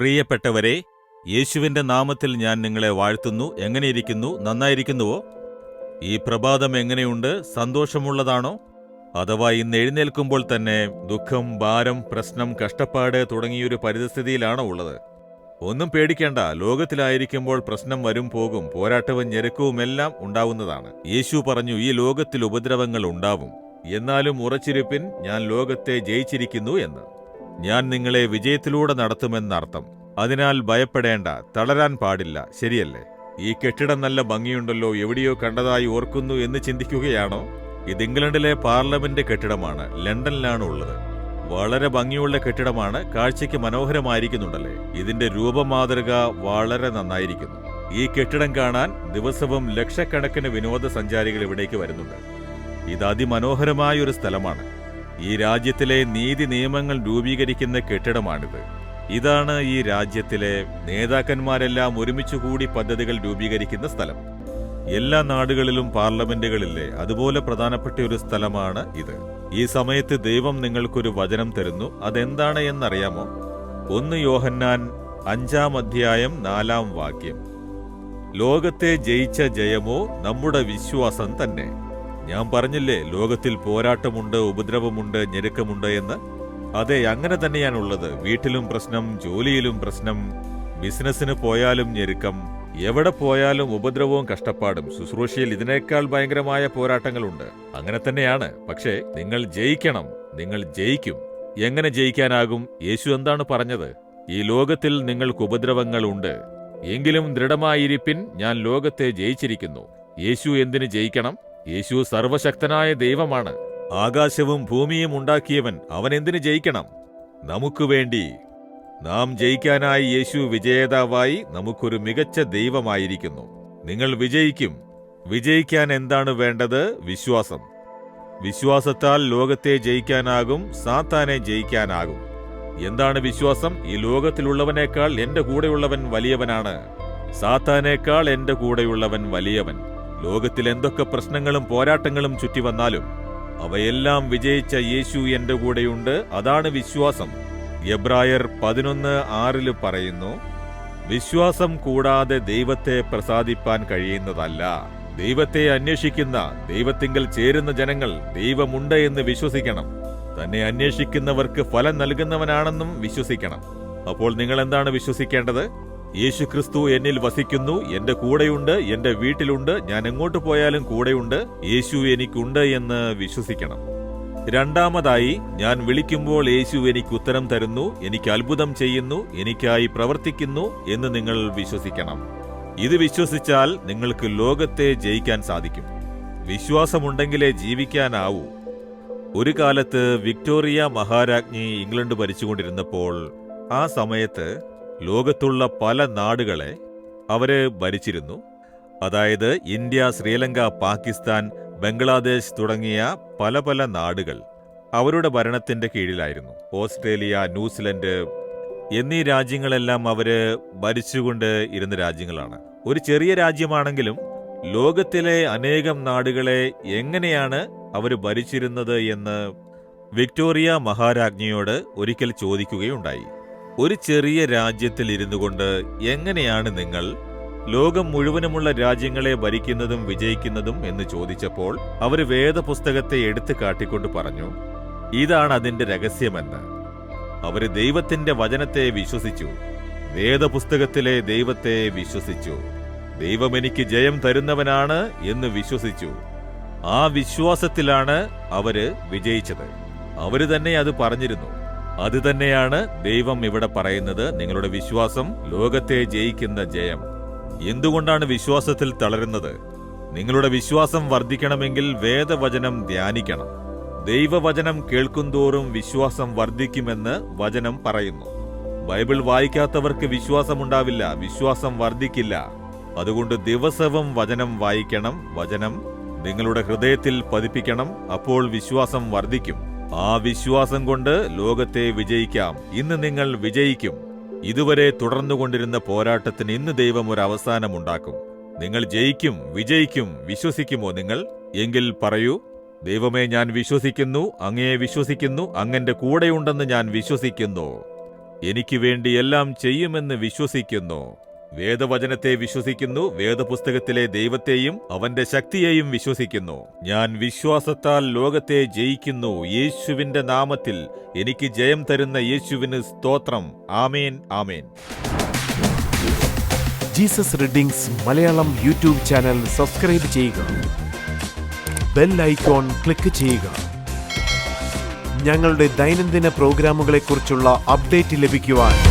പ്രിയപ്പെട്ടവരെ യേശുവിന്റെ നാമത്തിൽ ഞാൻ നിങ്ങളെ വാഴ്ത്തുന്നു. എങ്ങനെയിരിക്കുന്നു? നന്നായിരിക്കുന്നുവോ? ഈ പ്രഭാതം എങ്ങനെയുണ്ട്? സന്തോഷമുള്ളതാണോ? അഥവാ ഇന്ന് എഴുന്നേൽക്കുമ്പോൾ തന്നെ ദുഃഖം ഭാരം പ്രശ്നം കഷ്ടപ്പാട് തുടങ്ങിയൊരു പരിതസ്ഥിതിയിലാണോ ഉള്ളത്? ഒന്നും പേടിക്കേണ്ട. ലോകത്തിലായിരിക്കുമ്പോൾ പ്രശ്നം വരും പോകും. പോരാട്ടവും ഞെരുക്കവുമെല്ലാം ഉണ്ടാവുന്നതാണ്. യേശു പറഞ്ഞു ഈ ലോകത്തിൽ ഉപദ്രവങ്ങൾ ഉണ്ടാവും. എന്നാലും ഉറച്ചിരിപ്പിൻ ഞാൻ ലോകത്തെ ജയിച്ചിരിക്കുന്നു എന്ന്. ഞാൻ നിങ്ങളെ വിജയത്തിലൂടെ നടത്തുമെന്നർത്ഥം. അതിനാൽ ഭയപ്പെടേണ്ട തളരാൻ പാടില്ല ശരിയല്ലേ? ഈ കെട്ടിടം നല്ല ഭംഗിയുണ്ടല്ലോ എവിടെയോ കണ്ടതായി ഓർക്കുന്നു എന്ന് ചിന്തിക്കുകയാണോ? ഇത് ഇംഗ്ലണ്ടിലെ പാർലമെന്റ് കെട്ടിടമാണ് ലണ്ടനിലാണ് ഉള്ളത്. വളരെ ഭംഗിയുള്ള കെട്ടിടമാണ് കാഴ്ചയ്ക്ക് മനോഹരമായിരിക്കുന്നുണ്ടല്ലേ? ഇതിന്റെ രൂപമാതൃക വളരെ നന്നായിരിക്കുന്നു. ഈ കെട്ടിടം കാണാൻ ദിവസവും ലക്ഷക്കണക്കിന് വിനോദസഞ്ചാരികൾ ഇവിടേക്ക് വരുന്നുണ്ട്. ഇത് അതിമനോഹരമായ ഒരു സ്ഥലമാണ്. ഈ രാജ്യത്തിലെ നീതി നിയമങ്ങൾ രൂപീകരിക്കുന്ന കെട്ടിടമാണിത്. ഇതാണ് ഈ രാജ്യത്തിലെ നേതാക്കന്മാരെല്ലാം ഒരുമിച്ച് കൂടി പദ്ധതികൾ രൂപീകരിക്കുന്ന സ്ഥലം. എല്ലാ നാടുകളിലും പാർലമെന്റുകളിലെ അതുപോലെ പ്രധാനപ്പെട്ട ഒരു സ്ഥലമാണ് ഇത്. ഈ സമയത്ത് ദൈവം നിങ്ങൾക്കൊരു വചനം തരുന്നു. അതെന്താണ് എന്നറിയാമോ? ഒന്ന് യോഹന്നാൻ അഞ്ചാം അധ്യായം നാലാം വാക്യം. ലോകത്തെ ജയിച്ച ജയമോ നമ്മുടെ വിശ്വാസം തന്നെ. ഞാൻ പറഞ്ഞില്ലേ ലോകത്തിൽ പോരാട്ടമുണ്ട് ഉപദ്രവമുണ്ട് ഞെരുക്കമുണ്ട് എന്ന്? അതെ അങ്ങനെ തന്നെയാണ് ഉള്ളത് വീട്ടിലും പ്രശ്നം ജോലിയിലും പ്രശ്നം ബിസിനസ്സിന് പോയാലും ഞെരുക്കം എവിടെ പോയാലും ഉപദ്രവവും കഷ്ടപ്പാടും. ശുശ്രൂഷയിൽ ഇതിനേക്കാൾ ഭയങ്കരമായ പോരാട്ടങ്ങളുണ്ട്. അങ്ങനെ തന്നെയാണ്. പക്ഷേ നിങ്ങൾ ജയിക്കണം നിങ്ങൾ ജയിക്കും. എങ്ങനെ ജയിക്കാനാകും? യേശു എന്താണ് പറഞ്ഞത്? ഈ ലോകത്തിൽ നിങ്ങൾക്ക് ഉപദ്രവങ്ങളുണ്ട് എങ്കിലും ദൃഢമായിരിപ്പിൻ ഞാൻ ലോകത്തെ ജയിച്ചിരിക്കുന്നു. യേശു എന്തിന് ജയിക്കണം? യേശു സർവശക്തനായ ദൈവമാണ്. ആകാശവും ഭൂമിയും ഉണ്ടാക്കിയവൻ അവൻ എന്തിനു ജയിക്കണം? നമുക്ക് വേണ്ടി നാം ജയിക്കാനായി യേശു വിജേതാവായി നമുക്കൊരു മികച്ച ദൈവമായിരിക്കുന്നു. നിങ്ങൾ വിജയിക്കും. വിജയിക്കാൻ എന്താണ് വേണ്ടത്? വിശ്വാസം. വിശ്വാസത്താൽ ലോകത്തെ ജയിക്കാനാകും സാത്താനെ ജയിക്കാനാകും. എന്താണ് വിശ്വാസം? ഈ ലോകത്തിലുള്ളവനേക്കാൾ എന്റെ കൂടെയുള്ളവൻ വലിയവനാണ്. സാത്താനേക്കാൾ എന്റെ കൂടെയുള്ളവൻ വലിയവൻ. ലോകത്തിൽ എന്തൊക്കെ പ്രശ്നങ്ങളും പോരാട്ടങ്ങളും ചുറ്റി വന്നാലും അവയെല്ലാം വിജയിച്ച യേശു എന്റെ കൂടെയുണ്ട് അതാണ് വിശ്വാസം. എബ്രായർ പതിനൊന്ന് ആറിൽ പറയുന്നു വിശ്വാസം കൂടാതെ ദൈവത്തെ പ്രസാദിപ്പാൻ കഴിയുന്നതല്ല. ദൈവത്തെ അന്വേഷിക്കുന്ന ദൈവത്തിങ്കൽ ചേരുന്ന ജനങ്ങൾ ദൈവമുണ്ട് എന്ന് വിശ്വസിക്കണം. തന്നെ അന്വേഷിക്കുന്നവർക്ക് ഫലം നൽകുന്നവനാണെന്നും വിശ്വസിക്കണം. അപ്പോൾ നിങ്ങൾ എന്താണ് വിശ്വസിക്കേണ്ടത്? യേശുക്രിസ്തു എന്നിൽ വസിക്കുന്നു. എന്റെ കൂടെയുണ്ട് എന്റെ വീട്ടിലുണ്ട്. ഞാൻ എങ്ങോട്ട് പോയാലും കൂടെയുണ്ട്. യേശു എനിക്കുണ്ട് എന്ന് വിശ്വസിക്കണം. രണ്ടാമതായി ഞാൻ വിളിക്കുമ്പോൾ യേശു എനിക്ക് ഉത്തരം തരുന്നു. എനിക്ക് അത്ഭുതം ചെയ്യുന്നു. എനിക്കായി പ്രവർത്തിക്കുന്നു എന്ന് നിങ്ങൾ വിശ്വസിക്കണം. ഇത് വിശ്വസിച്ചാൽ നിങ്ങൾക്ക് ലോകത്തെ ജയിക്കാൻ സാധിക്കും. വിശ്വാസമുണ്ടെങ്കിലേ ജീവിക്കാനാവൂ. ഒരു കാലത്ത് വിക്ടോറിയ മഹാരാജ്ഞി ഇംഗ്ലണ്ട് ഭരിച്ചുകൊണ്ടിരുന്നപ്പോൾ ആ സമയത്ത് ലോകത്തുള്ള പല നാടുകളെ അവർ ഭരിച്ചിരുന്നു. അതായത് ഇന്ത്യ ശ്രീലങ്ക പാകിസ്ഥാൻ ബംഗ്ലാദേശ് തുടങ്ങിയ പല പല നാടുകൾ അവരുടെ ഭരണത്തിന്റെ കീഴിലായിരുന്നു. ഓസ്ട്രേലിയ ന്യൂസിലൻഡ് എന്നീ രാജ്യങ്ങളെല്ലാം അവർ ഭരിച്ചുകൊണ്ട് ഇരുന്ന രാജ്യങ്ങളാണ്. ഒരു ചെറിയ രാജ്യമാണെങ്കിലും ലോകത്തിലെ അനേകം നാടുകളെ എങ്ങനെയാണ് അവർ ഭരിച്ചിരുന്നത് എന്ന് വിക്ടോറിയ മഹാരാജ്ഞിയോട് ഒരിക്കൽ ചോദിക്കുകയുണ്ടായി. ഒരു ചെറിയ രാജ്യത്തിൽ ഇരുന്നു കൊണ്ട് എങ്ങനെയാണ് നിങ്ങൾ ലോകം മുഴുവനുമുള്ള രാജ്യങ്ങളെ ഭരിക്കുന്നതും വിജയിക്കുന്നതും എന്ന് ചോദിച്ചപ്പോൾ അവർ വേദപുസ്തകത്തെ എടുത്തു കാട്ടിക്കൊണ്ട് പറഞ്ഞു ഇതാണ് അതിന്റെ രഹസ്യമെന്ന്. അവർ ദൈവത്തിന്റെ വചനത്തെ വിശ്വസിച്ചു വേദപുസ്തകത്തിലെ ദൈവത്തെ വിശ്വസിച്ചു ദൈവം എനിക്ക് ജയം തരുന്നവനാണ് എന്ന് വിശ്വസിച്ചു. ആ വിശ്വാസത്തിലാണ് അവർ വിജയിച്ചത്. അവർ തന്നെ അത് പറഞ്ഞിരുന്നു. അത് തന്നെയാണ് ദൈവം ഇവിടെ പറയുന്നത്. നിങ്ങളുടെ വിശ്വാസം ലോകത്തെ ജയിക്കുന്ന ജയം. എന്തുകൊണ്ടാണ് വിശ്വാസത്തിൽ തളരുന്നത്? നിങ്ങളുടെ വിശ്വാസം വർദ്ധിക്കണമെങ്കിൽ വേദവചനം ധ്യാനിക്കണം. ദൈവവചനം കേൾക്കുന്തോറും വിശ്വാസം വർദ്ധിക്കുമെന്ന് വചനം പറയുന്നു. ബൈബിൾ വായിക്കാത്തവർക്ക് വിശ്വാസമുണ്ടാവില്ല വിശ്വാസം വർദ്ധിക്കില്ല. അതുകൊണ്ട് ദിവസവും വചനം വായിക്കണം വചനം നിങ്ങളുടെ ഹൃദയത്തിൽ പതിപ്പിക്കണം അപ്പോൾ വിശ്വാസം വർദ്ധിക്കും. ആ വിശ്വാസം കൊണ്ട് ലോകത്തെ വിജയിക്കാം. ഇന്ന് നിങ്ങൾ വിജയിക്കും. ഇതുവരെ തുടർന്നുകൊണ്ടിരുന്ന പോരാട്ടത്തിന് ഇന്ന് ദൈവം ഒരു അവസാനമുണ്ടാക്കും നിങ്ങൾ ജയിക്കും വിജയിക്കും വിശ്വസിക്കുമോ നിങ്ങൾ? എങ്കിൽ പറയൂ ദൈവമേ ഞാൻ വിശ്വസിക്കുന്നു അങ്ങയെ വിശ്വസിക്കുന്നു അങ്ങന്റെ കൂടെയുണ്ടെന്ന് ഞാൻ വിശ്വസിക്കുന്നു. എനിക്ക് വേണ്ടി എല്ലാം ചെയ്യുമെന്ന് വിശ്വസിക്കുന്നു. വേദവചനത്തെ വിശ്വസിക്കുന്നു വേദപുസ്തകത്തിലെ ദൈവത്തെയും അവന്റെ ശക്തിയെയും വിശ്വസിക്കുന്നു. ഞാൻ വിശ്വാസത്താൽ ലോകത്തെ ജയിക്കുന്നു യേശുവിന്റെ നാമത്തിൽ എനിക്ക് ജയം തരുന്ന യേശുവിന് സ്തോത്രം. ആമേൻ ആമേൻ. Jesus readings Malayalam YouTube channel subscribe ചെയ്യുക. ബെൽ ഐക്കോൺ ക്ലിക്ക് ചെയ്യുക. ഞങ്ങളുടെ ദൈനംദിന പ്രോഗ്രാമുകളെക്കുറിച്ചുള്ള അപ്ഡേറ്റ് ലഭിക്കുവാൻ